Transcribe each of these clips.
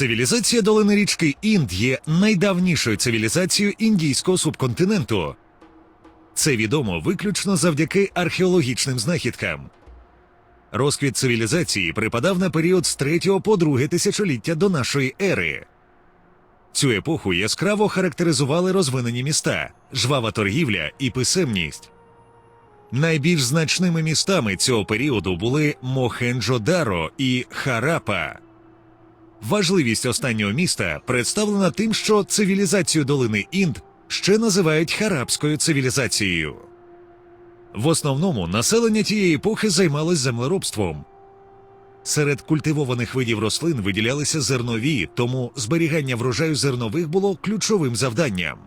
Цивілізація долини річки Інд є найдавнішою цивілізацією індійського субконтиненту. Це відомо виключно завдяки археологічним знахідкам. Розквіт цивілізації припадав на період з 3 по 2 тисячоліття до нашої ери. Цю епоху яскраво характеризували розвинені міста, жвава торгівля і писемність. Найбільш значними містами цього періоду були Мохенджо-Даро і Харапа. Важливість останнього міста представлена тим, що цивілізацію долини Інд ще називають харабською цивілізацією. В основному населення тієї епохи займалось землеробством. Серед культивованих видів рослин виділялися зернові, тому зберігання врожаю зернових було ключовим завданням.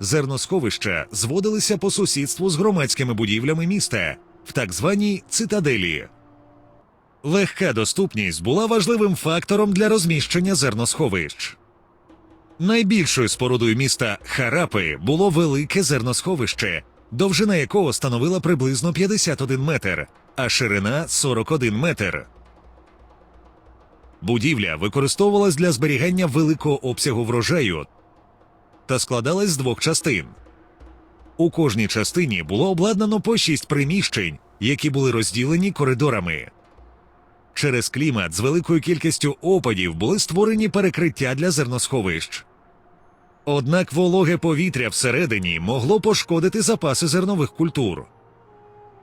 Зерносховища зводилися по сусідству з громадськими будівлями міста в так званій цитаделі. Легка доступність була важливим фактором для розміщення зерносховищ. Найбільшою спорудою міста Харапи було велике зерносховище, довжина якого становила приблизно 51 метр, а ширина 41 метр. Будівля використовувалась для зберігання великого обсягу врожаю та складалась з двох частин. У кожній частині було обладнано по шість приміщень, які були розділені коридорами. Через клімат з великою кількістю опадів були створені перекриття для зерносховищ. Однак вологе повітря всередині могло пошкодити запаси зернових культур.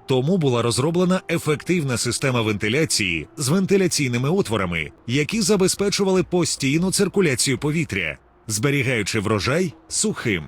Тому була розроблена ефективна система вентиляції з вентиляційними отворами, які забезпечували постійну циркуляцію повітря, зберігаючи врожай сухим.